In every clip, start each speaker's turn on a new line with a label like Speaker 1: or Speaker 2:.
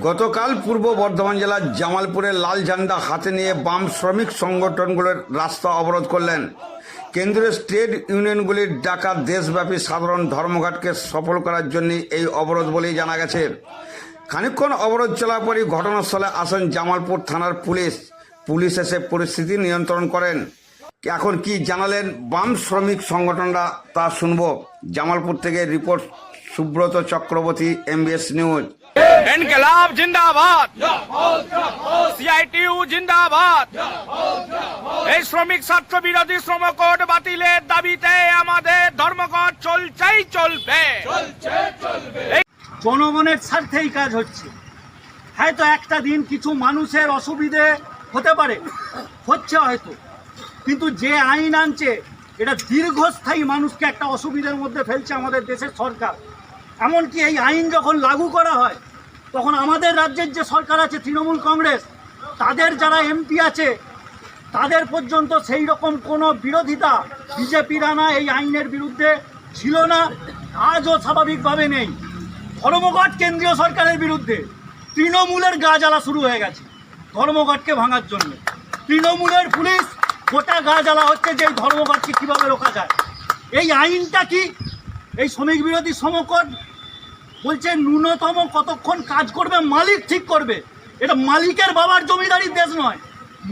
Speaker 1: গতকাল পূর্ব বর্ধমান জেলার জামালপুরে লাল ঝান্ডা হাতে নিয়ে বাম শ্রমিক সংগঠনগুলোর রাস্তা অবরোধ করলেন। কেন্দ্রীয় স্টেট ইউনিয়নগুলির ডাকা দেশব্যাপী সাধারণ ধর্মঘটকে সফল করার জন্য এই অবরোধ বলেই জানা গেছে। খানিকক্ষণ অবরোধ চলার পরই ঘটনাস্থলে আসেন জামালপুর থানার পুলিশ। পুলিশ এসে পরিস্থিতি নিয়ন্ত্রণ করেন। এখন কি জানালেন বাম শ্রমিক সংগঠনরা তা শুনব। জামালপুর থেকে report Subrata Chakraborty MBS news
Speaker 2: इनकलाब जिंदाबाद সিআইটিউ জিন্দাবাদ এই শ্রমিক ছাত্র বিরোধী শ্রম কোড বাতিলের দাবিতে আমাদের ধর্মঘট চলছেই চলবে
Speaker 3: জনগণের স্বার্থেই কাজ হচ্ছে হয়তো একটা দিন কিছু মানুষের অসুবিধে হতে পারে হচ্ছে হয়তো কিন্তু যে আইন আনছে এটা দীর্ঘস্থায়ী মানুষকে একটা অসুবিধার মধ্যে ফেলছে আমাদের দেশের সরকার এমনকি এই আইন যখন লাগু করা হয় তখন আমাদের রাজ্যের যে সরকার আছে, তৃণমূল কংগ্রেস, তাদের যারা এমপি আছে, তাদের পর্যন্ত সেই রকম কোনো বিরোধিতা বিজেপির আনা এই আইনের বিরুদ্ধে ছিল না। আজও স্বাভাবিকভাবে নেই। ধর্মঘট কেন্দ্রীয় সরকারের বিরুদ্ধে তৃণমূলের গা জ্বালা শুরু হয়ে গেছে ধর্মঘটকে ভাঙার জন্য। তৃণমূলের পুলিশ গোটা গা জ্বালা হচ্ছে যে এই ধর্মঘটকে কীভাবে রোকা যায়। এই আইনটা কি? এই শ্রমিক বিরোধী সমকট বলছে, ন্যূনতম কতক্ষণ কাজ করবে, মালিক ঠিক করবে। এটা মালিকের বাবার জমিদারির দেশ নয়।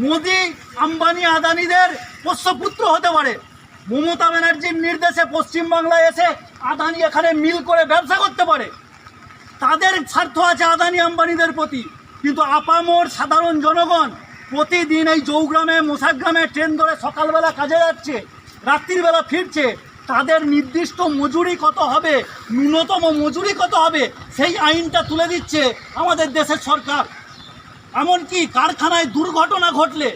Speaker 3: মোদি, আম্বানি, আদানিদের পোষ্যপুত্র হতে পারে। মমতা ব্যানার্জির নির্দেশে পশ্চিমবাংলায় এসে আদানি এখানে মিল করে ব্যবসা করতে পারে। তাদের স্বার্থ আছে আদানি, আম্বানিদের প্রতি। কিন্তু আপামোর সাধারণ জনগণ প্রতিদিন এই চৌগ্রামে মোসাগ্রামে ট্রেন ধরে সকালবেলা কাজে যাচ্ছে, রাত্রিবেলা ফিরছে। তাদের নির্দিষ্ট মজুরি কত হবে? ন্যূনতম মজুরি কত হবে? সেই আইনটা তুলে দিচ্ছে আমাদের দেশের সরকার। এমনকি কারখানায় দুর্ঘটনা ঘটলে,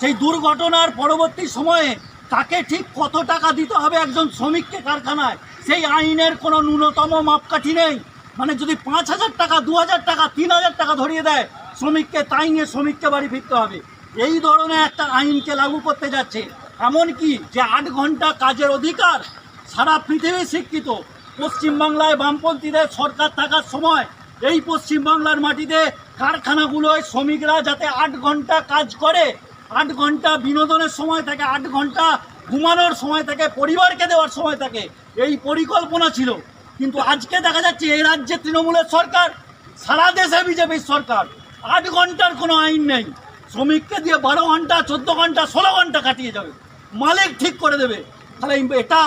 Speaker 3: সেই দুর্ঘটনার পরবর্তী সময়ে তাকে ঠিক কত টাকা দিতে হবে একজন শ্রমিককে কারখানায়? সেই আইনের কোনো ন্যূনতম মাপকাঠি নেই। মানে যদি পাঁচ হাজার টাকা, দু হাজার টাকা, তিন হাজার টাকা ধরিয়ে দেয়, শ্রমিককে, তাই নিয়ে শ্রমিককে বাড়ি ফিরতে হবে। এই ধরনের একটা আইনকে লাগু করতে যাচ্ছে। এমনকি যে আট ঘণ্টা কাজের অধিকার সারা পৃথিবী স্বীকৃত, পশ্চিমবাংলায় বামপন্থীদের সরকার থাকার সময় এই পশ্চিমবাংলার মাটিতে কারখানাগুলোয় শ্রমিকরা যাতে আট ঘণ্টা কাজ করে, আট ঘণ্টা বিনোদনের সময় থাকে, আট ঘণ্টা ঘুমানোর সময় থাকে, পরিবারকে দেওয়ার সময় থাকে, এই পরিকল্পনা ছিল। কিন্তু আজকে দেখা যাচ্ছে এই রাজ্যে তৃণমূলের সরকার, সারা দেশে বিজেপির সরকার, আট ঘণ্টার কোনো আইন নেই। শ্রমিককে দিয়ে বারো ঘণ্টা, চোদ্দ ঘণ্টা, ষোলো ঘণ্টা কাটিয়ে যাবে। মালিক ঠিক করে দেবে। তাহলে এটা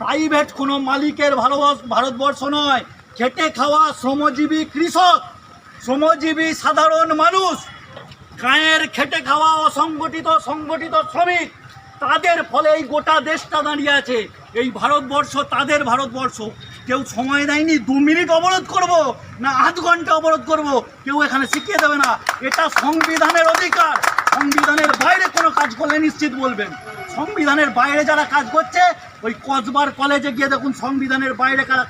Speaker 3: প্রাইভেট কোনো মালিকের ভারতবর্ষ ভারতবর্ষ নয়। খেটে খাওয়া শ্রমজীবী কৃষক, শ্রমজীবী সাধারণ মানুষ, গায়ের খেটে খাওয়া অসংগঠিত, সংগঠিত শ্রমিক, তাদের ফলে এই গোটা দেশটা দাঁড়িয়ে আছে। এই ভারতবর্ষ তাদের ভারতবর্ষ। কেউ সময় দেয়নি, দু মিনিট অবরোধ করব, না আধ ঘণ্টা অবরোধ করব, কেউ এখানে শিখিয়ে দেবে না। এটা সংবিধানের অধিকার। সংবিধানের বাইরে কোনো কাজ করলে নিশ্চিত বলবেন। সংবিধানের বাইরে যারা কাজ করছে, ওই কসবার কলেজে গিয়ে দেখুন সংবিধানের বাইরে কারা